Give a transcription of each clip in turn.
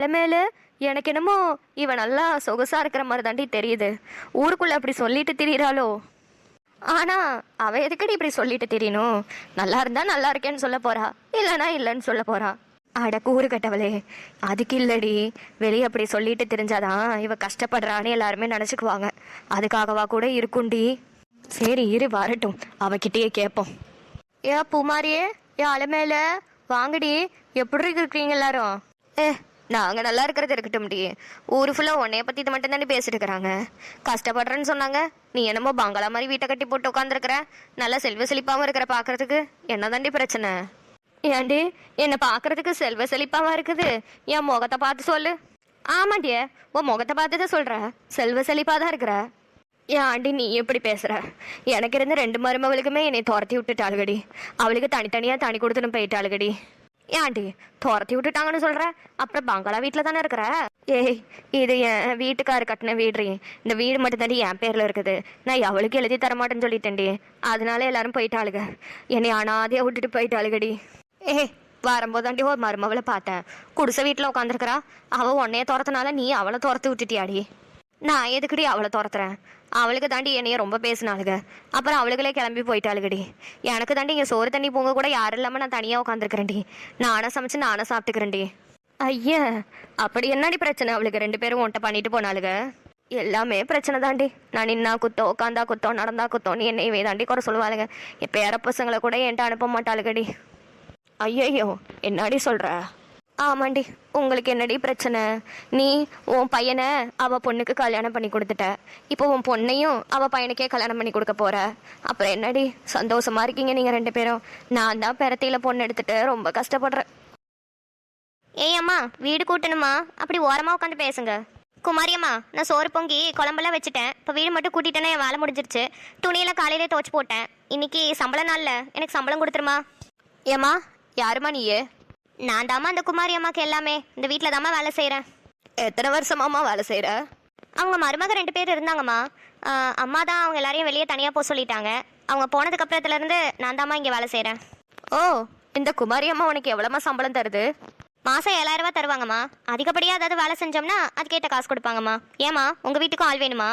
நிலைமையில எனக்கு என்னமோ இவன் நல்லா சொகுசா இருக்கிற மாதிரி தாண்டி தெரியுது. ஊருக்குள்ள அப்படி சொல்லிட்டு திரியிறாளோ? ஆனா அவ எதுக்கடி இப்படி சொல்லிட்டு தெரியணும் நல்லா இருந்தா நல்லா இருக்கேன்னு சொல்ல போறா. இல்லைன்னா இல்லைன்னு சொல்ல போறா. அட கூறு கட்டவளே அதுக்கு இல்லடி. வெளியே அப்படி சொல்லிட்டு தெரிஞ்சாதான் இவ கஷ்டப்படுறான்னு எல்லாருமே நினச்சிக்குவாங்க. அதுக்காகவா கூட இருக்குண்டி. சரி இரு வரட்டும். அவகிட்டயே கேட்போம் ஏ பூமாரியே ஏ அலமேல வாங்கடி எப்படி இருக்கீங்க எல்லாரும்? ஏ நாங்கள் நல்லா இருக்கிறது இருக்கட்டும்டி ஊர் ஃபுல்லாக உன்னைய பற்றி இது மட்டும் தானே பேசிட்டு இருக்கிறாங்க. கஷ்டப்படுறேன்னு சொன்னாங்க. நீ என்னமோ பங்களா மாதிரி வீட்டை கட்டி போட்டு உட்காந்துருக்குற நல்லா செல்வ செழிப்பாகவும் இருக்கிற பார்க்கறதுக்கு என்ன தாண்டி பிரச்சனை? ஏண்டி என்னை பார்க்கறதுக்கு செல்வ செழிப்பாவா இருக்குது? என் முகத்தை பார்த்து சொல்லு. ஆமாண்டியே உன் முகத்தை பார்த்து தான் சொல்கிற செல்வ செழிப்பாக தான் இருக்கிற. ஏன் ஆண்டி நீ எப்படி பேசுற? எனக்கு இருந்த ரெண்டு மருமகளுக்குமே என்னை துரத்தி விட்டுட்டாளுகடி. அவளுக்கு தனித்தனியா தனி கொடுத்துன்னு போயிட்டாளுகடி. ஏன்டி துரத்தி விட்டுட்டாங்கன்னு சொல்ற? அப்புறம் பங்களா வீட்டில் தானே இருக்கிற? ஏய் இது என் வீட்டுக்காரு கட்டின வீடுறி. இந்த வீடு மட்டும் தாண்டி என் பேரில் இருக்குது. நான் எவளுக்கு எழுதி தர மாட்டேன்னு சொல்லிட்டேன்டி. அதனால எல்லாரும் போயிட்டாளுங்க என்னை அனாதையாக விட்டுட்டு போயிட்டாளுகடி. ஏய் வரும்போதாண்டி ஒரு மருமவளை பார்த்தேன். குடிசை வீட்டில் உட்காந்துருக்கிறா அவள் உன்னைய துரத்தினால நீ அவளை துரத்து விட்டுட்டியாடி. நான் எதுக்குடி அவளை துரத்துறேன்? அவளுக்கு தாண்டி என்னைய ரொம்ப பேசினாளுங்க. அப்புறம் அவளுகளே கிளம்பி போயிட்டாளுகடி எனக்கு தாண்டி இங்கே சோறு தண்ணி பொங்க கூட யாரும் இல்லாமல் நான் தனியாக உட்காந்துருக்கிறேன்டி நானே சமைச்சு நானே சாப்பிட்டுக்கிறேன்டி. ஐயா அப்படி என்னடி பிரச்சனை? அவளுக்கு ரெண்டு பேரும் ஒன்ட்ட பண்ணிட்டு போனாளுங்க. எல்லாமே பிரச்சனை தாண்டி. நான் நின்னா குத்தம் உட்காந்தா குத்தம் நடந்தா குத்தம் நீ என்னையவே தாண்டி குறை சொல்லுவாளுங்க. என் பேர பசங்களை கூட என்கிட்ட அனுப்ப மாட்டாளுகடி ஐயையோ என்னடி சொல்கிற ஆமாண்டி உங்களுக்கு என்னடி பிரச்சனை? நீ உன் பையனை அவ பொண்ணுக்கு கல்யாணம் பண்ணி கொடுத்துட்ட. இப்போ உன் பொண்ணையும் அவ பையனுக்கே கல்யாணம் பண்ணி கொடுக்க போற. அப்புறம் என்னடி? சந்தோஷமா இருக்கீங்க நீங்க ரெண்டு பேரும். நான் தான் பெறத்தையில பொண்ணு எடுத்துட்டு ரொம்ப கஷ்டப்படுறேன். ஏய் அம்மா வீடு கூட்டணுமா? அப்படி ஓரமா உட்காந்து பேசுங்க. குமாரி அம்மா நான் சோறு பொங்கி குழம்பெல்லாம் வச்சுட்டேன். இப்போ வீடு மட்டும் கூட்டிட்டேன்னா என் வேலை முடிஞ்சிருச்சு. துணியெல்லாம் காலையிலே துவச்சி போட்டேன். இன்னைக்கு சம்பள நாள்ல. எனக்கு சம்பளம் கொடுத்துருமா? ஏமா யாருமா நீயே? நான் தாம்மா அந்த குமாரி அம்மாக்கு எல்லாமே. இந்த வீட்டில் தாம்மா வேலை செய்கிறேன் எத்தனை வருஷமாமா வேலை செய்யற அவங்க மருமக ரெண்டு பேர் இருந்தாங்கம்மா. ஆஹ், அம்மா தான் அவங்க எல்லாரையும் வெளியே தனியாக போக சொல்லிட்டாங்க. அவங்க போனதுக்கு அப்புறத்துலேருந்து நான் தாம்மா இங்கே வேலை செய்கிறேன் ஓ இந்த குமாரி அம்மா உனக்கு எவ்வளோமா சம்பளம் தருது? மாதம் ஏழாயிரம் ரூபாய் தருவாங்கம்மா. அதிகப்படியாக ஏதாவது வேலை செஞ்சோம்னா அதுக்கேற்ற காசு கொடுப்பாங்கம்மா. ஏம்மா உங்கள் வீட்டுக்கும் ஆள் வேணுமா?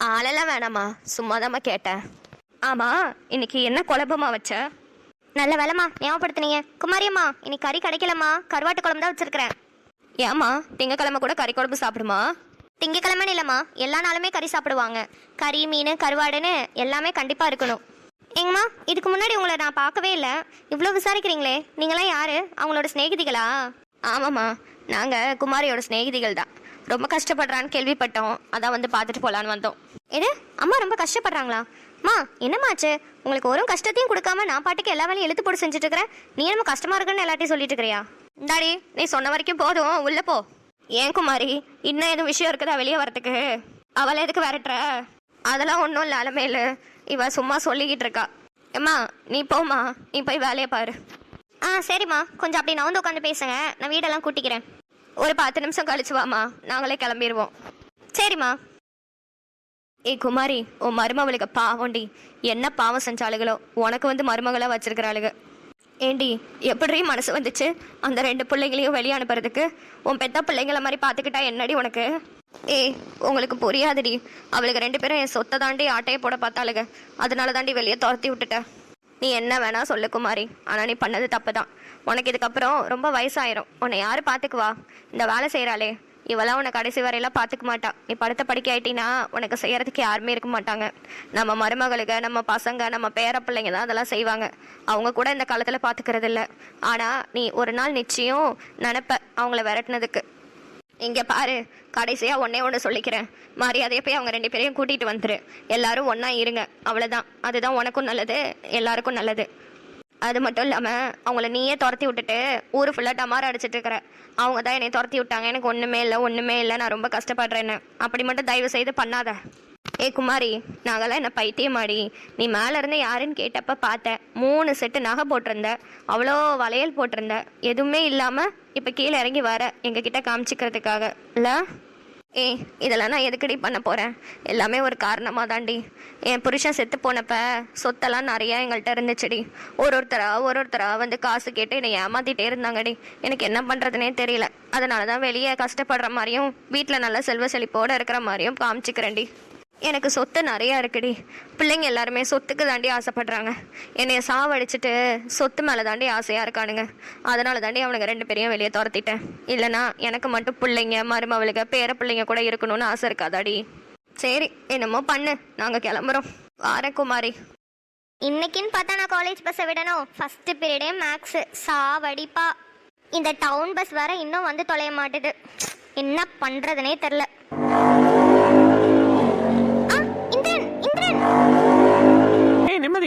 ஆளெல்லாம் வேணாம்மா. சும்மாதாம்மா கேட்டேன். ஆமா இன்னைக்கு என்ன குழம்புமா வச்ச? நல்ல வேலைம்மா. ஞாபகப்படுத்துனீங்க. குமாரியம்மா இன்னைக்கு கறி கிடைக்கலம்மா. கருவாட்டு குழம்பு தான் வச்சிருக்கிறேன். ஏம்மா திங்கக்கிழமை கூட கறி குழம்பு சாப்பிடுமா? திங்கக்கிழமைன்னு இல்லைம்மா. எல்லா நாளுமே கறி சாப்பிடுவாங்க. கறி மீன் கருவாடுன்னு எல்லாமே கண்டிப்பாக இருக்கணும். ஏங்கம்மா இதுக்கு முன்னாடி உங்களை நான் பார்க்கவே இல்லை. இவ்வளோ விசாரிக்கிறீங்களே. நீங்களாம் யாரு? அவங்களோட சிநேகிதிகளா? ஆமாம்மா. நாங்கள் குமாரியோட சிநேகிதிகள் தான். ரொம்ப கஷ்டப்படுறான்னு கேள்விப்பட்டோம். அதான் வந்து பார்த்துட்டு போகலான்னு வந்தோம். எது? அம்மா ரொம்ப கஷ்டப்படுறாங்களா? அம்மா என்னமாச்சு உங்களுக்கு ஒரு கஷ்டத்தையும் கொடுக்காம நான் பாட்டுக்கு எல்லா வேலையும் எழுத்து போட்டு செஞ்சுட்டு இருக்கிறேன் நீ நம்ம கஷ்டமா இருக்குன்னு எல்லாத்தையும் சொல்லிட்டு இருக்கிறியா இந்தாடி நீ சொன்ன வரைக்கும் போதும். உள்ள போ. ஏன் குமாரி இன்னும் எதுவும் விஷயம் இருக்குதா வெளியே வரத்துக்கு அவளை எதுக்கு விரட்டுற? அதெல்லாம் ஒன்றும் இல்லை அலமேலு இவ சும்மா சொல்லிக்கிட்டு இருக்கா. அம்மா நீ போம்மா. நீ போய் வேலையை பாரு. ஆ சரிம்மா. கொஞ்சம் அப்படி நான் வந்து உட்காந்து பேசுங்க. நான் வீடெல்லாம் கூட்டிக்கிறேன். ஒரு பத்து நிமிஷம் கழிச்சு வாமா நாங்களே கிளம்பிடுவோம் சரிம்மா. ஏய் குமாரி உன் மருமவளுக்கு பாவம்டி. என்ன பாவம் செஞ்சாளுகளோ? உனக்கு வந்து மருமகளாக வச்சிருக்கிறாளுங்க ஏண்டி எப்படி மனசு வந்துச்சு? அந்த ரெண்டு பிள்ளைங்களையும் வெளியே அனுப்புறதுக்கு? உன் பெத்த பிள்ளைங்கள மாதிரி பார்த்துக்கிட்டா என்னடி உனக்கு? ஏய் உங்களுக்கு புரியாதுடி. அவளுக்கு ரெண்டு பேரும் என் சொத்தை தாண்டி ஆட்டையை போட பார்த்தாளுங்க அதனால தாண்டி வெளியே துரத்தி விட்டுட்டேன் நீ என்ன வேணா சொல்லு குமாரி. ஆனால் நீ பண்ணது தப்பு தான் உனக்கு இதுக்கப்புறம் ரொம்ப வயசாயிரும். உன்னை யாரு பார்த்துக்குவா இந்த வேலை செய்கிறாளே இவெல்லாம் உன்னை கடைசி வரையெல்லாம் பார்த்துக்க மாட்டா. நீ படுத்த படிக்க ஆயிட்டினா உனக்கு செய்யறதுக்கு யாருமே இருக்க மாட்டாங்க. நம்ம மருமகளுக்கு நம்ம பசங்க நம்ம பேர பிள்ளைங்க தான் அதெல்லாம் செய்வாங்க. அவங்க கூட இந்த காலத்தில் பார்த்துக்கிறது இல்லை ஆனால் நீ ஒரு நாள் நிச்சயம் நினப்ப அவங்கள விரட்டினதுக்கு. இங்கே பாரு கடைசியாக ஒன்னே ஒன்று சொல்லிக்கிறேன். மரியாதையை போய் அவங்க ரெண்டு பேரையும் கூட்டிகிட்டு வந்துரு. எல்லாரும் ஒன்றா இருங்க. அவ்வளோதான் அதுதான் உனக்கும் நல்லது எல்லாருக்கும் நல்லது. அது மட்டும் இல்லாமல் அவங்கள நீயே துரத்தி விட்டுட்டு ஊர் ஃபுல்லாக டமார அடிச்சிட்டு இருக்கிற. அவங்க தான் என்னை துரத்தி விட்டாங்க. எனக்கு ஒன்றுமே இல்லை ஒன்றுமே இல்லை நான் ரொம்ப கஷ்டப்படுறேன்னு. அப்படி மட்டும் தயவு செய்து பண்ணாத. ஏ குமாரி நாங்களாம் என்ன பைத்தியமாடி? நீ மேலே இருந்து யாருன்னு கேட்டப்ப பார்த்தேன். மூணு செட்டு நகை போட்டிருந்த. அவ்வளோ வளையல் போட்டிருந்த. எதுவுமே இல்லாமல் இப்போ கீழே இறங்கி வர. எங்ககிட்ட காமிச்சிக்கிறதுக்காக. இல்லை? ஏய் இதெல்லாம் நான் எதுக்கடி பண்ண போகிறேன் எல்லாமே ஒரு காரணமாக தாண்டி என் புருஷன் செத்து போனப்ப சொத்தெல்லாம் நிறையா எங்கள்கிட்ட இருந்துச்சுடி. ஒரு ஒருத்தராக ஒரு ஒருத்தராக வந்து காசு கேட்டு என்னை ஏமாத்திட்டே இருந்தாங்கடி. எனக்கு என்ன பண்ணுறதுனே தெரியல. அதனால தான் வெளியே கஷ்டப்படுற மாதிரியும் வீட்டில் நல்ல செல்வ செழிப்போடு இருக்கிற மாதிரியும் காமிச்சிக்கிறேன்டி. எனக்கு சொத்து நிறையா இருக்குடி. பிள்ளைங்க எல்லாருமே சொத்துக்கு தாண்டி ஆசைப்படுறாங்க. என்னைய சாவடிச்சிட்டு சொத்து மேலே தாண்டி ஆசையாக இருக்கானுங்க. அதனால தாண்டி அவனுங்க ரெண்டு பேரையும் வெளியே துரத்திட்டேன். இல்லைனா எனக்கு மட்டும் பிள்ளைங்க மருமவளுக பேர பிள்ளைங்க கூட இருக்கணும்னு ஆசை இருக்காதாடி. சரி என்னமோ பண்ணு. நாங்கள் கிளம்புறோம். வாரேன் குமாரி. இன்னைக்குன்னு பார்த்தா நான் காலேஜ் பஸ்ஸை விடணும். ஃபர்ஸ்ட் பீரியடே மேக்ஸ் சாவடிப்பா. இந்த டவுன் பஸ் வேற இன்னும் வந்து தொலைய மாட்டுது. என்ன பண்றதுனே தெரில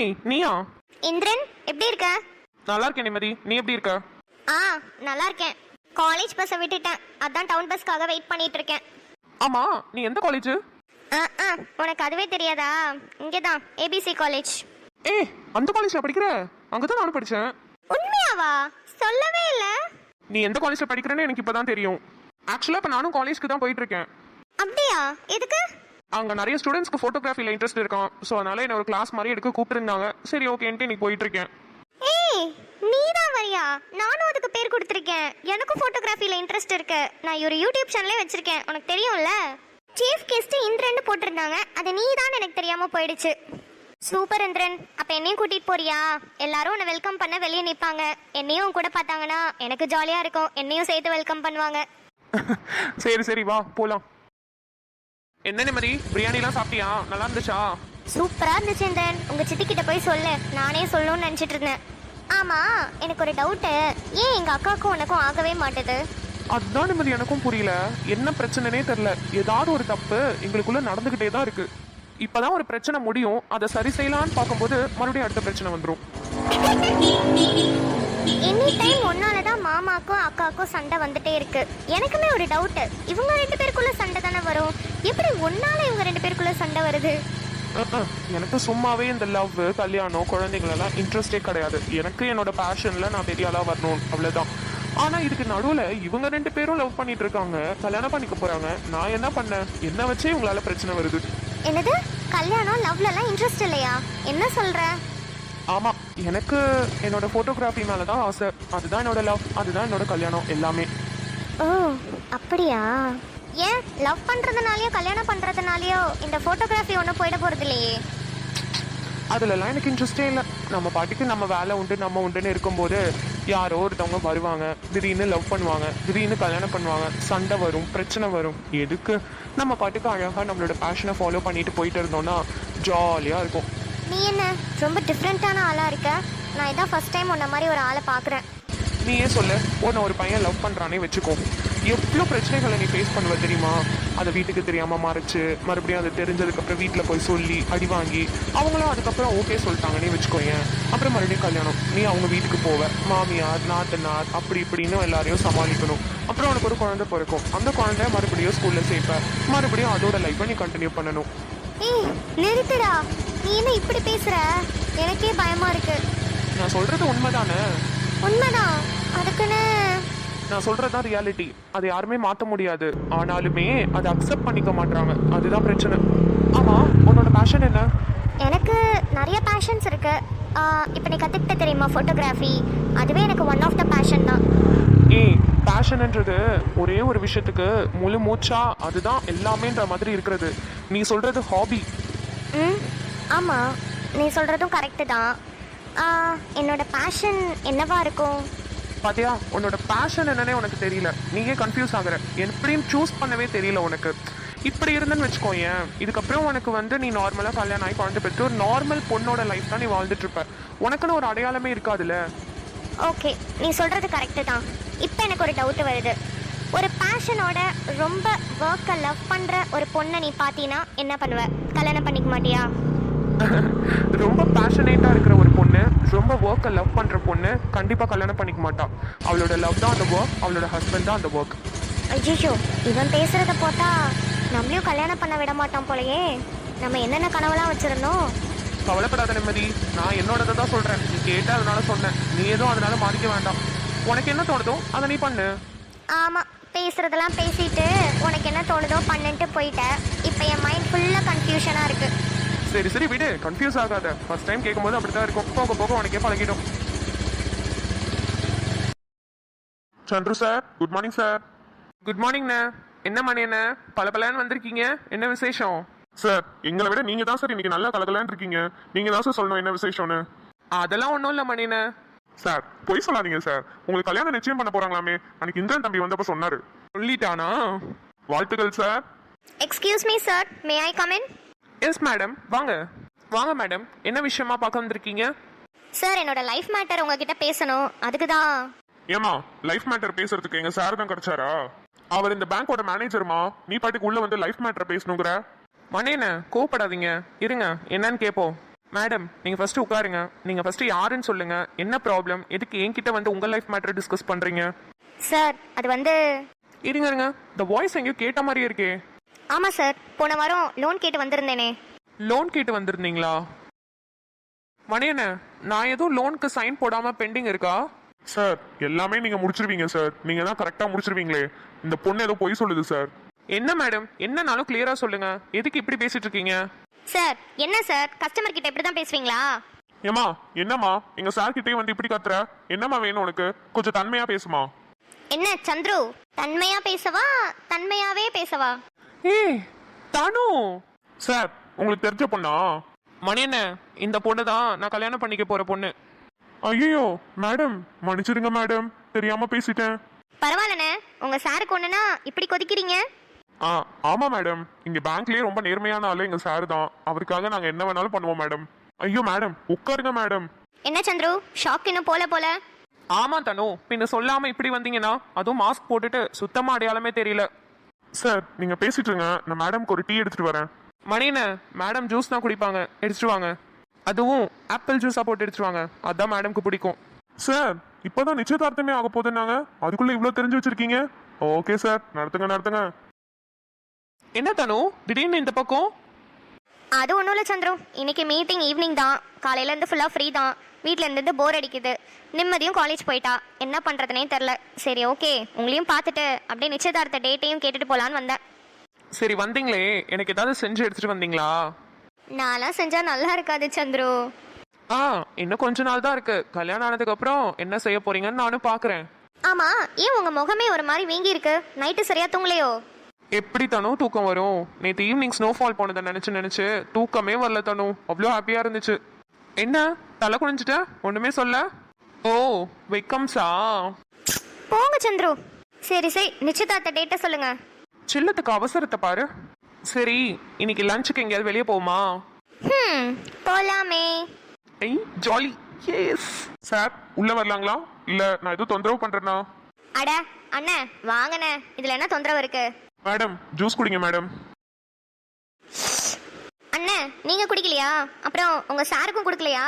ஏய் நீயா? இந்திரன் எப்படி இருக்க? நல்லா இருக்கேன் நிம்மதி. நீ எப்படி இருக்க? ஆ நல்லா இருக்கேன் காலேஜ் பஸ்ஸை விட்டுட்டேன். அதான் டவுன் பஸ்க்காக வெயிட் பண்ணிட்டு இருக்கேன் ஆமா நீ எந்த காலேஜ் ஆ ஆ உனக்கு அதுவே தெரியாதா? இங்கே தான் ஏபிசி காலேஜ் ஏய் அந்த காலேஜ்ல படிக்கிற? அங்கதான் நானும் படிச்சேன். உண்மையாவா? சொல்லவே இல்லை. நீ எந்த காலேஜ்ல படிக்கிறேன்னு எனக்கு இப்பதான் தெரியும். ஆக்சுவலா இப்ப நானும் காலேஜ்க்கு தான் போயிட்டு இருக்கேன் அப்படியா? எதுக்கு? அங்க நிறைய ஸ்டூடெண்ட்ஸ்க்கு போட்டோகிராஃபில இன்ட்ரெஸ்ட் இருக்கான் ஸோ அதனால என்ன ஒரு கிளாஸ் மாதிரி எடுக்க கூப்பிட்டுருந்தாங்க. சரி ஓகேன்ட்டு நீ போயிட்டு இருக்கேன் ஏய் நீதான் வரியா? நானும் அதுக்கு பேர் கொடுத்துருக்கேன். எனக்கும் ஃபோட்டோகிராஃபியில் இன்ட்ரெஸ்ட் இருக்கு. நான் ஒரு யூடியூப் சேனலே வச்சிருக்கேன். உனக்கு தெரியும்ல? சீஃப் கெஸ்ட் இந்திரன் போட்டிருந்தாங்க. அது நீ தான் எனக்கு தெரியாம போயிடுச்சு. சூப்பர் இந்திரன் அப்ப என்னையும் கூட்டிட்டு போறியா? எல்லாரும் உன்னை வெல்கம் பண்ண வெளியே நிப்பாங்க. என்னையும் கூட பார்த்தாங்கன்னா எனக்கு ஜாலியா இருக்கும். என்னையும் சேர்த்து வெல்கம் பண்ணுவாங்க. சரி சரி வா போலாம். என்ன நிம்மதி பிரியாணிலாம் சாப்பிட்டியா? நல்லா இருந்துச்சா? சூப்பரா இருந்துச்சு இந்திரன் உங்க சித்தி கிட்ட போய் சொல்லு. நானே சொல்லணும்னு நினைச்சிட்டு இருந்தேன். ஆமா எனக்கு ஒரு டவுட்டு. ஏன் எங்க அக்காவுக்கும் உனக்கும் ஆகவே மாட்டுது? அதுதான் நிம்மதி எனக்கும் புரியல. என்ன பிரச்சனைனே தெரியல. ஏதாவது ஒரு தப்பு எங்களுக்குள்ள நடந்துகிட்டே தான் இருக்கு. இப்பதான் ஒரு பிரச்சனை முடியும். அதை சரி செய்யலான்னு பார்க்கும்போது மறுபடியும் அடுத்த பிரச்சனை வந்துடும் எனி டைம் ஒன்னால அக்காவுக்கும் சண்டை வந்துட்டே இருக்கு. எனக்குமே ஒரு டவுட் இவங்க ரெண்டு பேருக்குள்ள சண்டை தானே வரும்? எப்படி ஒன்னால இவங்க ரெண்டு பேருக்குள்ள சண்டை வருது? எனக்கு சும்மாவே இந்த லவ் கல்யாணம் குழந்தைங்களெல்லாம் இன்ட்ரெஸ்டே கிடையாது. எனக்கு என்னோட பேஷன்ல நான் பெரிய ஆளா வரணும். அவ்வளவுதான். ஆனா இதுக்கு நடுவுல இவங்க ரெண்டு பேரும் லவ் பண்ணிட்டு இருக்காங்க. கல்யாணம் பண்ணிக்க போறாங்க. நான் என்ன பண்ணேன்? என்ன வச்சே இவங்களால பிரச்சனை வருது. என்னது? கல்யாணம் லவ்ல எல்லாம் இன்ட்ரெஸ்ட் இல்லையா? என்ன சொல்ற? ஆமா. எனக்கு என்னோட போட்டோகிராஃபி மேலதான் ஆசை. அதுதான் என்னோட லவ் அதுதான் என்னோட கல்யாணம் எல்லாமே. ஓ அப்படியா? ஏன் லவ் பண்றதுனாலயோ கல்யாணம் பண்றதுனாலயோ இந்த போட்டோகிராஃபி ஒன்றும் போயிட போறது இல்லையே? அதுலலாம் எனக்கு இன்ட்ரெஸ்டே இல்லை. நம்ம பாட்டுக்கு நம்ம வேலை உண்டு நம்ம உண்டுன்னு இருக்கும்போது யாரோ ஒருத்தவங்க வருவாங்க. திடீர்னு லவ் பண்ணுவாங்க. திடீர்னு கல்யாணம் பண்ணுவாங்க. சண்டை வரும் பிரச்சனை வரும். எதுக்கு? நம்ம பாட்டுக்கு அழகாக நம்மளோட பேஷனை ஃபாலோ பண்ணிட்டு போயிட்டு இருந்தோம்னா ஜாலியாக இருக்கும். நீ என்ன? ரொம்ப டிஃப்ரெண்ட்டான ஆளா இருக்க. நான் இதான் ஃபர்ஸ்ட் டைம் உன்ன மாதிரி ஒரு ஆளை பார்க்குறேன் நீ ஏன் சொல்ல உன்னை ஒரு பையன் லவ் பண்ணுறானே வச்சுக்கோ. எவ்வளோ பிரச்சனைகளை நீ ஃபேஸ் பண்ணுவ தெரியுமா? அதை வீட்டுக்கு தெரியாமல் மறைச்சு. மறுபடியும் அது தெரிஞ்சதுக்கப்புறம் வீட்டில் போய் சொல்லி அடி வாங்கி அவங்களும் அதுக்கப்புறம் ஓகே சொல்லிட்டாங்கன்னே வச்சுக்கோயேன் அப்புறம் மறுபடியும் கல்யாணம். நீ அவங்க வீட்டுக்கு போவ. மாமியார் நாத்தனார் அப்படி இப்படின்னு எல்லாரையும் சமாளிக்கணும். அப்புறம் உனக்கு ஒரு குழந்தை பிறக்கும். அந்த குழந்தை மறுபடியும் ஸ்கூலில் சேர்ப்ப. மறுபடியும் அதோட லைஃப்பை நீ கண்டினியூ பண்ணணும். ஏய் நிறுத்துடா. நீ என்ன இப்படி பேசுற? எனக்கே பயமா இருக்கு. நான் சொல்றது உண்மைதானே? உண்மைதான் அதுக்குன்னு நான் சொல்றதுதான் ரியாலிட்டி அதை யாருமே மாற்ற முடியாது. ஆனாலுமே அதை அக்செப்ட் பண்ணிக்க மாட்றாங்க. அதுதான் பிரச்சனை. ஆமா உன்னோட பேஷன் என்ன? எனக்கு நிறைய பேஷன்ஸ் இருக்கு. இப்போ நீ கற்றுக்கிட்ட தெரியுமா ஃபோட்டோகிராஃபி அதுவே எனக்கு ஒன் ஆஃப் த பேஷன் தான். ஏய் பேஷன்ன்றது ஒரே ஒரு விஷயத்துக்கு முழு மூச்சா அதுதான் எல்லாமேன்ற மாதிரி இருக்கிறது. நீ சொல்றது ஹாபி ம்? ஆமாம் நீ சொல்கிறதும் கரெக்டு தான். என்னோட பேஷன் என்னவா இருக்கும்? பாத்தியா உன்னோட பேஷன் என்னன்னே உனக்கு தெரியல. நீயே கன்ஃபியூஸ் ஆகுற. எப்படியும் சூஸ் பண்ணவே தெரியல உனக்கு. இப்படி இருந்தேன்னு வச்சுக்கோயேன் இதுக்கப்புறம் உனக்கு வந்து நீ நார்மலாக கல்யாணம் ஆகி குழந்தை பெற்று ஒரு நார்மல் பொண்ணோட லைஃப் தான் நீ வாழ்ந்துட்டு இருப்ப. உனக்குன்னு ஒரு அடையாளமே இருக்காதுல்ல? ஓகே நீ சொல்கிறது கரெக்டு தான். இப்போ எனக்கு ஒரு டவுட் வருது. ஒரு பேஷனோட ரொம்ப ஒர்க்கை லவ் பண்ணுற ஒரு பொண்ணை நீ பார்த்தீன்னா என்ன பண்ணுவ? கல்யாணம் பண்ணிக்க மாட்டியா? ரொம்ப பேஷனேட்டா இருக்கிற ஒரு பொண்ணு ரொம்ப ஒர்க்கை லவ் பண்ற பொண்ணு கண்டிப்பா கல்யாணம் பண்ணிக்க மாட்டா. அவளோட லவ் தான் அந்த ஒர்க் அவளோட ஹஸ்பண்ட் தான் அந்த ஒர்க் ஐயோ இவன் பேசுறத போட்டா நம்மளையும் கல்யாணம் பண்ண விட மாட்டான் போலயே. நம்ம என்னென்ன கனவெல்லாம் வச்சிருந்தோம்? கவலைப்படாத நிம்மதி நான் என்னோடதை தான் சொல்றேன். நீ கேட்ட அதனால சொன்னேன். நீ எதுவும் அதனால மாறிக்க வேண்டாம். உனக்கு என்ன தோணுதோ அதை நீ பண்ணு. ஆமா பேசுறதெல்லாம் பேசிட்டு உனக்கு என்ன தோணுதோ பண்ணுன்ட்டு போயிட்ட. இப்போ என் மைண்ட் ஃபுல்லாக கன்ஃபியூஷனாக இருக்கு. சரி சரி விடு. கன்ஃபியூஸ் ஆகாத. ஃபர்ஸ்ட் டைம் கேட்கும்போது அப்படி தான் இருக்கும். போக போக உனக்கே பழகிடும். Chandru sir good morning sir good மார்னிங்ண்ணே என்ன மணி என்ன பல பலன்னு வந்திருக்கீங்க. என்ன விசேஷம்? சார் எங்களை விட நீங்க தான் சார் இன்னைக்கு நல்லா கலகலன்னு இருக்கீங்க. நீங்க தான் சார் சொல்லணும் என்ன விசேஷம்னு. அதெல்லாம் ஒன்றும் இல்லை மணிண்ணே சார் பொய் சொல்லாதீங்க சார். உங்களுக்கு கல்யாணம் நிச்சயம் பண்ண போறாங்களாமே. அன்னைக்கு இந்திரன் தம்பி வந்தப்ப சொன்னாரு. சொல்லிட்டானா? வாழ்த்துக்கள் sir. Excuse me sir may I come in yes madam வாங்க. வாங்க மேடம் என்ன விஷயமா பார்க்க வந்திருக்கீங்க? சார் என்னோட லைஃப் மேட்டர் உங்ககிட்ட பேசணும். அதுக்கு தான் ஏமா லைஃப் மேட்டர் பேசுறதுக்கு எங்க சார் தான் கிடைச்சாரா? அவர் இந்த பேங்கோட மேனேஜர்மா நீ பாட்டுக்கு உள்ள வந்து லைஃப் மேட்டர் பேசணுங்கிற? மணியண்ணே கோவப்படாதீங்க. இருங்க. என்னன்னு கேட்போம் மேடம் நீங்க ஃபர்ஸ்ட் உட்காருங்க. நீங்க ஃபர்ஸ்ட் யாருன்னு சொல்லுங்க. என்ன ப்ராப்ளம் எதுக்கு என்கிட்ட வந்து உங்க லைஃப் மேட்டர் டிஸ்கஸ் பண்றீங்க? சார் அது வந்து இருங்க இருங்க. இந்த வாய்ஸ் எங்கேயோ கேட்ட மாதிரியே இருக்கே. ஆமாம் சார் போன வாரம் லோன் கேட்டு வந்திருந்தேனே. லோன் கேட்டு வந்திருந்தீங்களா? மணியண்ணே நான் எதுவும் லோனுக்கு சைன் போடாம பெண்டிங் இருக்கா? சார் எல்லாமே நீங்க முடிச்சிருவீங்க சார். நீங்க தான் கரெக்டா முடிச்சிருவீங்களே. இந்த பொண்ணு ஏதோ பொய் சொல்லுது சார். என்ன மேடம் என்னனாலும் கிளியரா சொல்லுங்க. எதுக்கு இப்படி பேசிட்டு இருக்கீங்க? சார் என்ன சார்? கஸ்டமர் கிட்ட இப்படி தான் பேசுவீங்களா? ஏமா என்னம்மா? எங்க சார் கிட்டே வந்து இப்படி கத்துற? என்னம்மா வேணும் உனக்கு? கொஞ்சம் தன்மையா பேசுமா? என்ன சந்துரு? தன்மையா பேசவா? தன்மையாவே பேசவா? ஏய் தனு! சார் உங்களுக்கு தெரிஞ்ச பொண்ணா? மணியண்ணே இந்த பொண்ணு தான் நான் கல்யாணம் பண்ணிக்க போற பொண்ணு. ஐயோ மேடம் மன்னிச்சிருங்க மேடம் தெரியாம பேசிட்டேன். பரவாயில்லண்ணே உங்க சாருக்கு ஒண்ணுனா இப்படி கொதிக்கிறீங்க? ஆ ஆமா மேடம் இங்க பேங்க்லயே ரொம்ப நேர்மையான ஆளு எங்க சார் தான். அவருக்காக நாங்க என்ன வேணாலும் பண்ணுவோம் மேடம். ஐயோ மேடம் உட்காருங்க மேடம். என்ன சந்துரு ஷாக் இன்னும் போல போல. ஆமா தனு பின்ன சொல்லாம இப்படி வந்தீங்கன்னா அதுவும் மாஸ்க் போட்டுட்டு சுத்தமா அடையாளமே தெரியல. சார் நீங்க பேசிட்டு இருங்க. நான் மேடம்க்கு ஒரு டீ எடுத்துட்டு வரேன். மணியண்ணே மேடம் ஜூஸ் தான் குடிப்பாங்க. எடுத்துட்டு வாங்க. அதுவும் ஆப்பிள் ஜூஸா போட்டு எடுத்துட்டு வாங்க. அதான் மேடம்க்கு பிடிக்கும். சார் இப்பதான் நிச்சயதார்த்தமே ஆக போதுன்னாங்க அதுக்குள்ள இவ்வளவு தெரிஞ்சு வச்சிருக்கீங்க? ஓகே சார் நடத்துங்க நடத்துங்க. என்ன தனு? திடீர்னு இந்த பக்கம்? அது ஒன்றும் இல்லை சந்துரு இன்னைக்கு மீட்டிங் ஈவினிங் தான். காலையில இருந்து ஃபுல்லாக ஃப்ரீ தான். வீட்டில் இருந்து போர் அடிக்குது. நிம்மதியும் காலேஜ் போயிட்டா. என்ன பண்ணுறதுனே தெரில. சரி ஓகே உங்களையும் பார்த்துட்டு அப்படியே நிச்சயதார்த்த டேட்டையும் கேட்டுட்டு போகலான்னு வந்தேன். சரி வந்தீங்களே. எனக்கு ஏதாவது செஞ்சு எடுத்துட்டு வந்தீங்களா? நான்லாம் செஞ்சால் நல்லா இருக்காது சந்துரு. ஆ இன்னும் கொஞ்ச நாள் தான் இருக்கு. கல்யாணம் ஆனதுக்கு அப்புறம் என்ன செய்ய போறீங்கன்னு நானும் பாக்குறேன். ஆமாம் ஏன் உங்கள் முகமே ஒரு மாதிரி வீங்கி இருக்கு? நைட்டு சரியா தூங்கலையோ? எப்படி தனு தூக்கம் வரும்? நேற்று ஈவினிங் ஸ்னோஃபால் போனதை நினைச்சு நினைச்சு தூக்கமே வரல தனு. அவ்வளோ ஹாப்பியா இருந்துச்சு. என்ன? தலை குனிஞ்சிட்ட? ஒண்ணுமே சொல்ல? ஓ வெக்கம்ஸா போங்க சந்துரு. சரி சரி. நிச்சயதார்த்த டேட்டை சொல்லுங்க. சில்லத்துக்கு அவசரத்தை பாரு. சரி இன்னைக்கு லஞ்சுக்கு எங்கேயாவது வெளியே போகுமா ம் போலாமே. ஐய் ஜாலி. எஸ் சார் உள்ள வரலாங்களா? இல்ல நான் எதுவும் தொந்தரவு பண்றேனா? அட அண்ணே வாங்கண்ணே. இதில் என்ன தொந்தரவு இருக்கு? மேடம் ஜூஸ் குடிங்க மேடம். அண்ணே நீங்க குடிக்கலையா? அப்புறம் உங்க சாருக்கும் கொடுக்கலையா?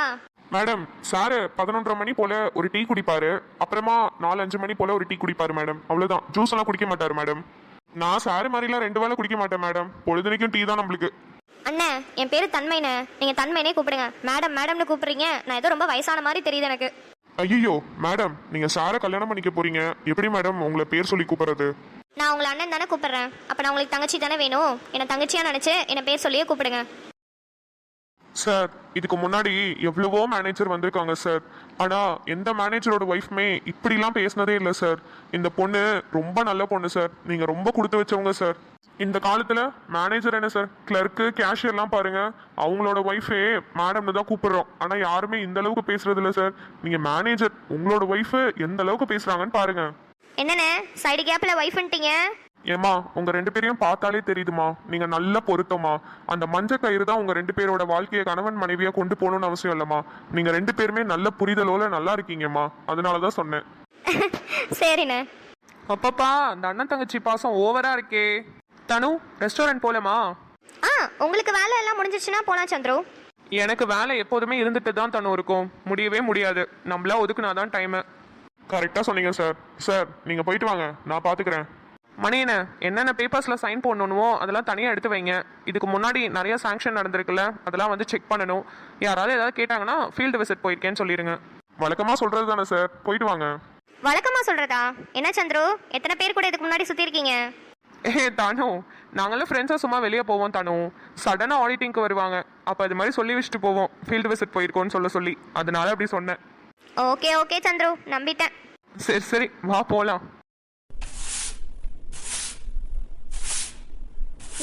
மேடம் சாரு பதினொன்றரை மணி போல ஒரு டீ குடிப்பாரு. அப்புறமா நாலு அஞ்சு மணி போல ஒரு டீ குடிப்பாரு மேடம். அவ்வளவுதான். ஜூஸ் எல்லாம் குடிக்க மாட்டாரு மேடம். நான் சாரு மாதிரிலாம் ரெண்டு வேளை குடிக்க மாட்டேன் மேடம். பொழுதுனைக்கும் டீ தான் நம்மளுக்கு. அண்ணே என் பேரு தன்மைண்ணே. நீங்க தன்மைனே கூப்பிடுங்க. மேடம் மேடம்னு கூப்பிடுறீங்க. நான் ஏதோ ரொம்ப வயசான மாதிரி தெரியுது எனக்கு. ஐயோ மேடம் நீங்க சாரை கல்யாணம் பண்ணிக்க போறீங்க. எப்படி மேடம் உங்களை பேர் சொல்லி கூப்பிடுறது? நான் உங்களை அண்ணன் தானே கூப்பிடுறேன். அப்ப நான் உங்களுக்கு தங்கச்சி தானே வேணும்? என்னை தங்கச்சியா நினைச்சு என்னை பேர் சொல்லியே கூப்பிடுங்க. சார் இதுக்கு முன்னாடி எவ்வளவோ மேனேஜர் வந்திருக்காங்க சார் ஆனா எந்த மேனேஜரோட ஒய்ஃப்மே இப்படிலாம் பேசினதே இல்லை சார் இந்த பொண்ணு ரொம்ப நல்ல பொண்ணு சார் நீங்க ரொம்ப கொடுத்து வச்சவங்க சார் இந்த காலத்துல மேனேஜர் என்ன சார் கிளர்க்கு கேஷியர்லாம் பாருங்க. அவங்களோட ஒய்ஃபே மேடம்னு தான் கூப்பிடுறோம். ஆனா யாருமே இந்த அளவுக்கு பேசுறது இல்லை சார் நீங்க மேனேஜர் உங்களோட ஒய்ஃப் எந்த அளவுக்கு பேசுறாங்கன்னு பாருங்க. என்னண்ணே? சைடு கேப்ல ஒய்ஃப்ன்ட்டீங்க ஏமா உங்க ரெண்டு பேரையும் பார்த்தாலே தெரியுதுமா நீங்க நல்ல பொருத்தமா அந்த மஞ்ச கயிறு தான் உங்க ரெண்டு பேரோட வாழ்க்கையை கணவன் மனைவியா கொண்டு போகணும்னு அவசியம் இல்லம்மா. நீங்க ரெண்டு பேருமே நல்ல புரிதலோட நல்லா இருக்கீங்கம்மா. அதனாலதான் சொன்னேன். சரிண்ணே. அப்பப்பா அந்த அண்ணன் தங்கச்சி பாசம் ஓவரா இருக்கே. தனு ரெஸ்டாரண்ட் போலாமா ஆ உங்களுக்கு வேலை எல்லாம் முடிஞ்சிச்சுன்னா போலாம் சந்துரு. எனக்கு வேலை எப்போதுமே இருந்துட்டு தான் தனு இருக்கும். முடியவே முடியாது. நம்மளா ஒதுக்குனாதான் டைமு கரெக்டா சொன்னீங்க சார் சார் நீங்க போயிட்டு வாங்க. நான் பாத்துக்கிறேன். மணியண்ணே என்னென்ன பேப்பர்ஸில் சைன் பண்ணணுமோ அதெல்லாம் தனியாக எடுத்து வைங்க. இதுக்கு முன்னாடி நிறைய சாங்ஷன் நடந்திருக்குல்ல அதெல்லாம் வந்து செக் பண்ணணும். யாராவது ஏதாவது கேட்டாங்கன்னா ஃபீல்டு விசிட் போயிருக்கேன்னு சொல்லிடுங்க வழக்கமா சொல்றது தானே சார் போயிட்டு வாங்க. வழக்கமா சொல்றதா? என்ன சந்துரு? எத்தனை பேர் கூட இதுக்கு முன்னாடி சுத்தி இருக்கீங்க? ஏ தானு நாங்களாம் ஃப்ரெண்ட்ஸாக சும்மா வெளியே போவோம் தானு. சடனாக ஆடிட்டிங்க்கு வருவாங்க. அப்போ அது மாதிரி சொல்லி வச்சுட்டு போவோம். ஃபீல்டு விசிட் போயிருக்கோன்னு சொல்ல சொல்லி. அதனால அப்படி சொன்னேன். Okay okay Chandru. நம்பிட்டேன். சரி சரி. வா போகலாம்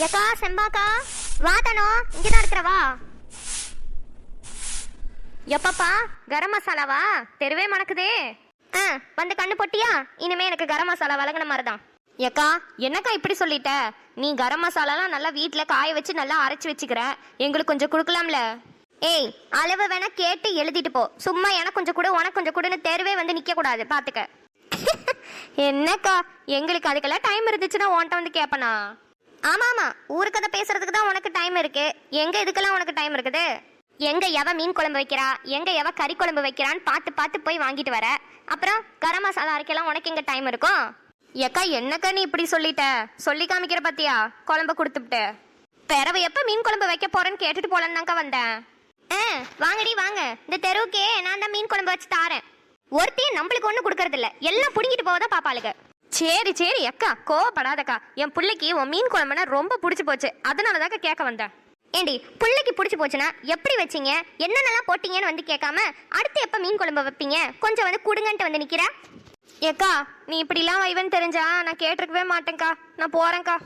ஏக்கா செம்பாக்கா. வா தானோ. இங்கதான் இருக்கிற வா. எப்பப்பா கரம் மசாலாவா? தெருவே மணக்குதே. ஆ வந்து கண்ணு பொட்டியா? இனிமே எனக்கு கரம் மசாலா வழங்கின மாதிரி தான் ஏக்கா என்னக்கா இப்படி சொல்லிட்ட? நீ கரம் மசாலாலாம் நல்லா வீட்டில் காய வச்சு நல்லா அரைச்சி வச்சுக்கிற. எங்களுக்கு கொஞ்சம் கொடுக்கலாம்ல? ஏய் அளவு வேணா கேட்டு எழுதிட்டு போ. சும்மா எனக்கு கொஞ்சம் கூட உனக்கு கொஞ்சம் கூடன்னு தெருவே வந்து நிற்கக்கூடாது கூடாது பாத்துக்க. என்னக்கா எங்களுக்கு அதுக்கெல்லாம் டைம் இருந்துச்சுன்னா உன்கிட்ட வந்து கேட்பனா ஆமா ஆமா ஊரு கதை பேசுறதுக்கு தான் உனக்கு டைம் இருக்கு. எங்க இதுக்கெல்லாம் உனக்கு டைம் இருக்குது? எங்க எவ மீன் குழம்பு வைக்கிறா? எங்க எவ கறி குழம்பு வைக்கிறான்னு பார்த்து பார்த்து போய் வாங்கிட்டு வர. அப்புறம் கரம் மசாலா அரைக்கலாம் உனக்கு எங்க டைம் இருக்கும் ஏக்கா என்னக்கா நீ இப்படி சொல்லிட்ட? சொல்லி காமிக்கிற பத்தியா? குழம்ப கொடுத்துட்டு பிறவு எப்ப மீன் குழம்பு வைக்க போறேன்னு கேட்டுட்டு போலன்னாக்கா வந்தேன். ஆ வாங்கடி வாங்க. இந்த தெருவுக்கே நான் தான் மீன் குழம்பு வச்சு தாரேன். ஒருத்தையும் நம்மளுக்கு ஒன்றும் கொடுக்கறது இல்ல எல்லாம் புடிங்கிட்டு போவதான் பாப்பாளுக்கு. சரி சரி அக்கா கோவப்படாதக்கா. என் பிள்ளைக்கு உன் மீன் குழம்புனா ரொம்ப பிடிச்சி போச்சு. அதனால தாக்கா கேட்க வந்தேன். ஏண்டி பிள்ளைக்கு பிடிச்சி போச்சுன்னா எப்படி வச்சீங்க? என்னென்னலாம் போட்டீங்கன்னு வந்து கேட்காம அடுத்து எப்போ மீன் குழம்பு வைப்பீங்க? கொஞ்சம் வந்து கொடுங்கன்ட்டு வந்து நிற்கிற ஏக்கா நீ இப்படிலாம் வைவன் தெரிஞ்சா நான் கேட்டிருக்கவே மாட்டேன்க்கா. நான் போகிறேன்க்கா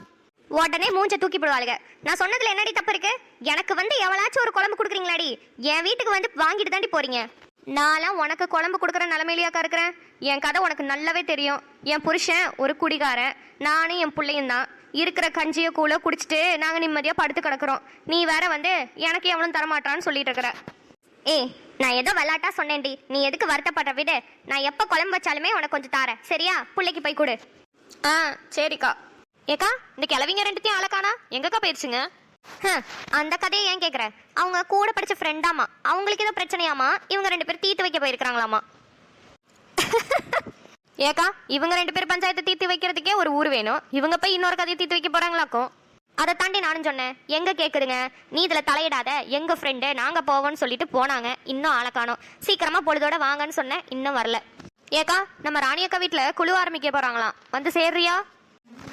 உடனே மூஞ்ச தூக்கி போடுவாளுங்க நான் சொன்னதில் என்னடி தப்பு இருக்கு? எனக்கு வந்து எவ்வளாச்சும் ஒரு குழம்பு கொடுக்குறீங்களாடி? என் வீட்டுக்கு வந்து வாங்கிட்டு தாண்டி போறீங்க. நான்லாம் உனக்கு குழம்பு கொடுக்குற நிலமையிலையாக்கா இருக்கிறேன் என் கதை உனக்கு நல்லாவே தெரியும். என் புருஷன் ஒரு குடிகாரன். நானும் என் பிள்ளையும் தான். இருக்கிற கஞ்சியை கூழ குடிச்சிட்டு நாங்கள் நிம்மதியாக படுத்து கிடக்குறோம். நீ வேற வந்து எனக்கு எவனும் தரமாட்டான்னு சொல்லிட்டு இருக்கிற ஏய் நான் ஏதோ விளாட்டா சொன்னேன்டி. நீ எதுக்கு வருத்தப்படுற விடு. நான் எப்போ குழம்பு வச்சாலுமே உனக்கு கொஞ்சம் தாரேன். சரியா? பிள்ளைக்கு போய் கொடு. ஆ சரிக்கா. ஏக்கா இந்த கிளவிங்க ரெண்டுத்தையும் அழகானா எங்கக்கா போயிடுச்சுங்க அந்த கதையை ஏன் கேக்குற? அவங்க கூட படிச்ச ஃப்ரெண்டாமா அவங்களுக்கு ஏதோ பிரச்சனையாமா? இவங்க ரெண்டு பேரும் தீர்த்து வைக்க போயிருக்காங்களாமா ஏக்கா இவங்க ரெண்டு பேர் பஞ்சாயத்தை தீர்த்து வைக்கிறதுக்கே ஒரு ஊர் வேணும். இவங்க போய் இன்னொரு கதையை தீர்த்து வைக்க போறாங்களாக்கும்? அதை தாண்டி நானும் சொன்னேன் எங்க கேக்குதுங்க? நீ இதுல தலையிடாத. எங்க ஃப்ரெண்டு நாங்க போவோம்னு சொல்லிட்டு போனாங்க. இன்னும் ஆளை காணோம். சீக்கிரமா பொழுதோட வாங்கன்னு சொன்னேன். இன்னும் வரல. ஏக்கா நம்ம ராணியக்கா வீட்டில் குழு ஆரம்பிக்க போறாங்களாம். வந்து சேர்றியா?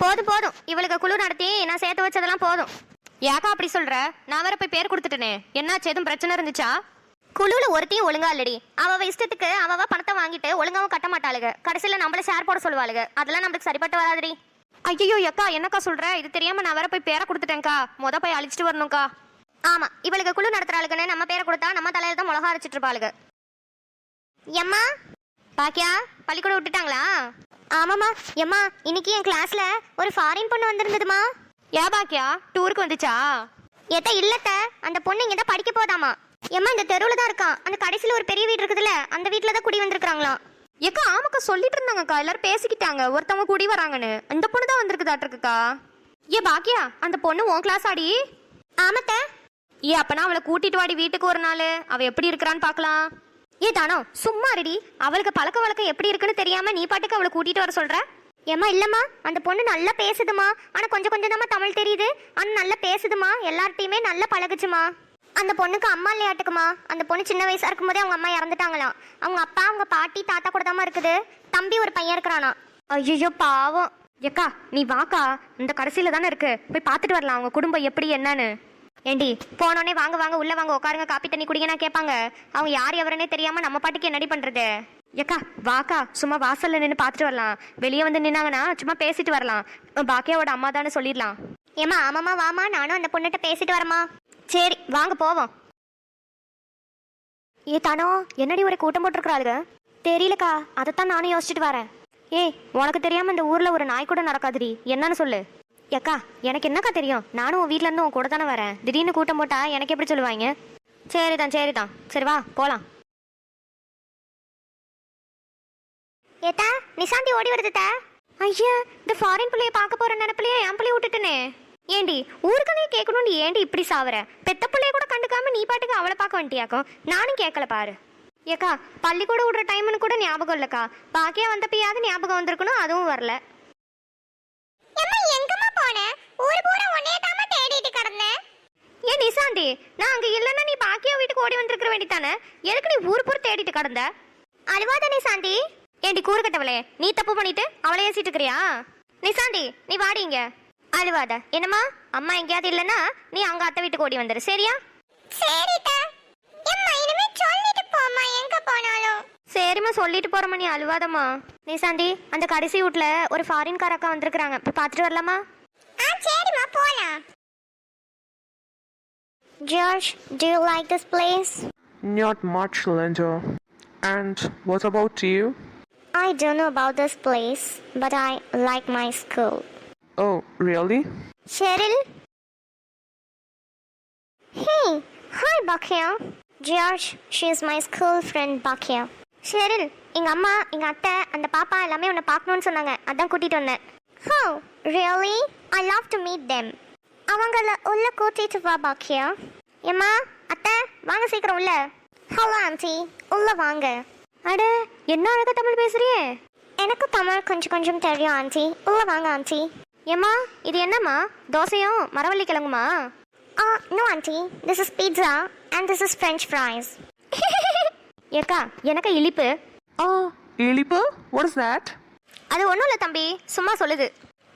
போதும் போதும். இவளுக்கு குழு நடத்தி நான் சேர்த்து வச்சதெல்லாம் போதும். ஏக்கா அப்படி சொல்ற? நான் வேற போய் பேர் கொடுத்துட்டேனே. என்னாச்சு? எதுவும் பிரச்சனை இருந்துச்சா? குழுல ஒருத்தையும் ஒழுங்கா இல்லடி. அவ அவ இஷ்டத்துக்கு அவ அவ பணத்தை வாங்கிட்டு ஒழுங்காவும் கட்ட மாட்டாளுங்க கடைசியில நம்மள ஷேர் போட சொல்லுவாளுங்க அதெல்லாம் நம்மளுக்கு சரிப்பட்டு வராதுடி. ஐயோ அக்கா என்னக்கா சொல்ற? இது தெரியாம நான் வேற போய் பேரை கொடுத்துட்டேன்க்கா. மொத போய் அழிச்சிட்டு வரணும்க்கா. ஆமா இவளுக்கு குழு நடத்துறாளுக்குன்னு நம்ம பேரை கொடுத்தா நம்ம தலையில தான் மிளகா அரைச்சிட்டு இருப்பாளுங்க எம்மா? பாக்கியா பள்ளிக்கூடம் விட்டுட்டாங்களா? ஆமாம்மா. எம்மா இன்னைக்கு என் கிளாஸ்ல ஒரு ஃபாரின் பொண்ணு வந்திருந்ததுமா ஏ பாக்கியா டூருக்கு வந்துச்சா? எத்த இல்லத்த அந்த பொண்ணு இங்க தான் படிக்க போதாமா. எம்மா இந்த தெருவுல தான் இருக்கான் அந்த கடைசியில ஒரு பெரிய வீடு இருக்குதுல்ல அந்த வீட்ல தான் குடி வந்திருக்காங்களாம் ஏக்கா ஆமாக்கா சொல்லிட்டு இருந்தாங்கக்கா. எல்லாரும் பேசிக்கிட்டாங்க. ஒருத்தவங்க கூடி வராங்கன்னு. அந்த பொண்ணு தான் வந்திருக்குதாட்டிருக்குக்கா ஏ பாக்கியா அந்த பொண்ணு உன் கிளாஸ் ஆடி? ஆமாத்த. ஏ அப்பனா அவளை கூட்டிட்டு வாடி வீட்டுக்கு ஒரு நாள். அவ எப்படி இருக்கிறான்னு பார்க்கலாம் ஏ தானோ சும்மா ரெடி அவளுக்கு பழக்க வழக்கம் எப்படி இருக்குன்னு தெரியாம நீ பாட்டுக்கு அவளை கூட்டிட்டு வர சொல்ற? ஏம்மா இல்லைம்மா அந்த பொண்ணு நல்லா பேசுதுமா ஆனால் கொஞ்சம் கொஞ்சம் தான் தமிழ் தெரியுது. ஆனால் நல்லா பேசுதுமா எல்லார்ட்டையுமே நல்லா பழகுச்சுமா அந்த பொண்ணுக்கு அம்மா இல்லையாட்டுக்குமா அந்த பொண்ணு சின்ன வயசாக இருக்கும்போதே அவங்க அம்மா இறந்துட்டாங்களாம். அவங்க அப்பா அவங்க பாட்டி தாத்தா கூட தாம்மா இருக்குது. தம்பி ஒரு பையன் இருக்கிறானா ஐயோ பாவம். ஏக்கா நீ வாக்கா. இந்த கடைசியில் தானே இருக்கு. போய் பார்த்துட்டு வரலாம். அவங்க குடும்பம் எப்படி என்னன்னு. ஏண்டி போனோடனே வாங்க வாங்க உள்ளே வாங்க உட்காருங்க. காப்பி தண்ணி குடிங்கன்னா கேட்பாங்க. அவங்க யார் எவரனே தெரியாமல் நம்ம பாட்டுக்கு என்னடி பண்ணுறது ஏக்கா வாக்கா சும்மா வாசல்ல நின்று பார்த்துட்டு வரலாம். வெளியே வந்து நின்னாங்கன்னா சும்மா பேசிட்டு வரலாம். பாக்கியாவோட அம்மா தானே சொல்லிடலாம். ஏமா ஆமாம்மா வாமா நானும் அந்த பொண்ணுகிட்ட பேசிட்டு வரமா சரி வாங்க போவோம். ஏ தானோ என்னடி ஒரு கூட்டம் போட்டிருக்கிறாளுங்க தெரியலக்கா அதைத்தான் நானும் யோசிச்சுட்டு வரேன். ஏய் உனக்கு தெரியாம இந்த ஊர்ல ஒரு நாய் கூட நடக்காதுடி. என்னன்னு சொல்லு. ஏக்கா எனக்கு என்னக்கா தெரியும்? நானும் உன் வீட்ல இருந்து உன் கூட தானே வரேன். திடீர்னு கூட்டம் போட்டா எனக்கு எப்படி சொல்லுவாங்க? சரிதான் சரிதான். சரி வா போலாம். ஏத்தா நிசாந்தி ஓடி வருதுதா ஐயா இந்த ஃபாரின் பிள்ளைய பார்க்க போற நினைப்பிலேயே என் பிள்ளைய விட்டுட்டனே. ஏண்டி ஊருக்கனே கேட்கணும்னு ஏண்டி இப்படி சாவற? பெத்த பிள்ளைய கூட கண்டுக்காம நீ பாட்டுக்கு அவளை பார்க்க வந்துட்டியாக்கும் நானும் கேட்கல பாரு. ஏக்கா பள்ளிக்கூடம் விடுற டைம்னு கூட ஞாபகம் இல்லக்கா. பாக்கியா வந்தப்பயாவது ஞாபகம் வந்திருக்கணும் அதுவும் வரல. எங்கம்மா போன? ஊர் பூரா உன்னைய தாமா தேடிட்டு கிடந்தேன். ஏன் நிசாந்தி நான் அங்க இல்லைன்னா நீ பாக்கியா வீட்டுக்கு ஓடி வந்திருக்கிற வேண்டித்தானே? எதுக்கு நீ ஊர் பூர் தேடிட்டு கடந்த? அழுவாத நிசாந்தி. ஏண்டி கூறுகட்டவளே நீ தப்பு பண்ணிட்டு அவளை ஏசிட்டு இருக்கிறியா? நிசாந்தி நீ வாடி இங்க. அழுவாத. என்னம்மா? அம்மா எங்கேயாவது இல்லைன்னா நீ அங்க அத்தை வீட்டுக்கு ஓடி வந்துரு. சரியா? சரிடா எம்மா இனிமே சொல்லிட்டு போமா எங்க போனாலும். சரிம்மா சொல்லிட்டு போறேம்மா நீ அழுவாதம்மா. நிசாந்தி அந்த கடைசி வீட்ல ஒரு ஃபாரின் கார அக்கா வந்திருக்காங்க போய் பார்த்துட்டு வரலாமா? ஆ சரிம்மா போலாம். George do you like this place? Not much, Linda. And what about you? I don't know about this place, but I like my school. Oh, really? Cheryl? Hey, hi Bakia. George, she is my school friend Bakia. Cheryl, எங்க அம்மா எங்க அத்தை அந்த பாப்பா எல்லாமே உன்னை பார்க்கணும்னு சொன்னாங்க அதான் கூட்டிட்டு வந்தேன் ஹோ really I love to meet them அவங்கள உள்ள கூட்டிட்டு வா பாக்கியா ஏம்மா அத்தை வாங்க சீக்கிரம் உள்ள ஹலோ ஆண்டி உள்ள வாங்க அட என்ன அழகா தமிழ் பேசுறியே எனக்கு தமிழ் கொஞ்சம் கொஞ்சம் தெரியும் ஆண்டி உள்ள வாங்க ஆண்டி ஏம்மா இது என்னம்மா தோசையும் மரவள்ளி கிழங்குமா Uh, no, auntie. This is pizza and this is French fries. ஏக்கா எனக்கு இழிப்பு Oh, Ilipa? What is that? அது ஒன்றும் இல்லை தம்பி சும்மா சொல்லுது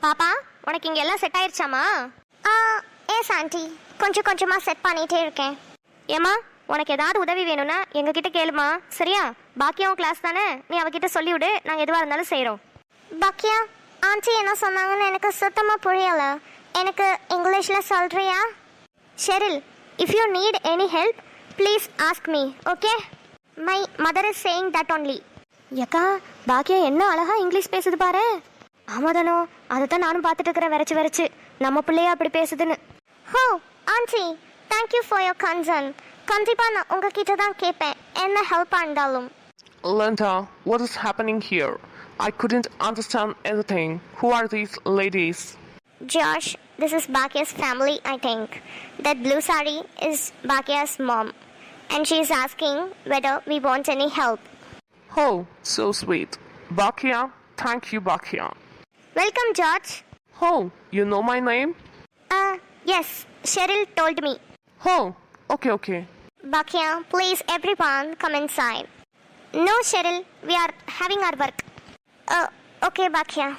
பாப்பா உனக்கு இங்கே எல்லாம் செட் ஆயிருச்சாமா Uh, yes, auntie. கொஞ்சம் கொஞ்சமா செட் பண்ணிட்டே இருக்கேன் ஏம்மா உனக்கு ஏதாவது உதவி வேணும்னா எங்ககிட்ட கேளுமா சரியா பாக்கியாவும் கிளாஸ் தானே? நீ அவகிட்ட சொல்லிவிடு நாங்கள் எதுவாக இருந்தாலும் செய்கிறோம் பக்கியா ஆண்டி என்ன சொன்னாங்கன்னு எனக்கு சுத்தமா புரியல. எனக்கு இங்கிலீஷ்ல சொல்றியா? Cheryl if you need any help please ask me okay my mother is saying that only ஏக்கா பாக்கியா என்ன அழகா இங்கிலீஷ் பேசுது பாரு. ஆமாதானோ அதை தான் நானும் பார்த்துட்டு இருக்கிறேன் விரைச்சு விரைச்சு. நம்ம பிள்ளைய அப்படி பேசுதுன்னு. ஹோ auntie thank you for your concern கண்டிப்பா நான் உங்ககிட்ட தான் கேட்பேன். என்ன ஹெல்ப்பாக இருந்தாலும். Linda, what is happening here? I couldn't understand anything. Who are these ladies? Josh, this is Bakya's family, I think. That blue sari is Bakya's mom, and she is asking whether we want any help. Oh, so sweet. Bakia, thank you, Bakia. Welcome, George. Oh, you know my name? Uh, yes, Cheryl told me. Oh, okay, okay. Bakya, please, everyone, come inside. No, Cheryl, we are having our work. Uh, okay, Bakya.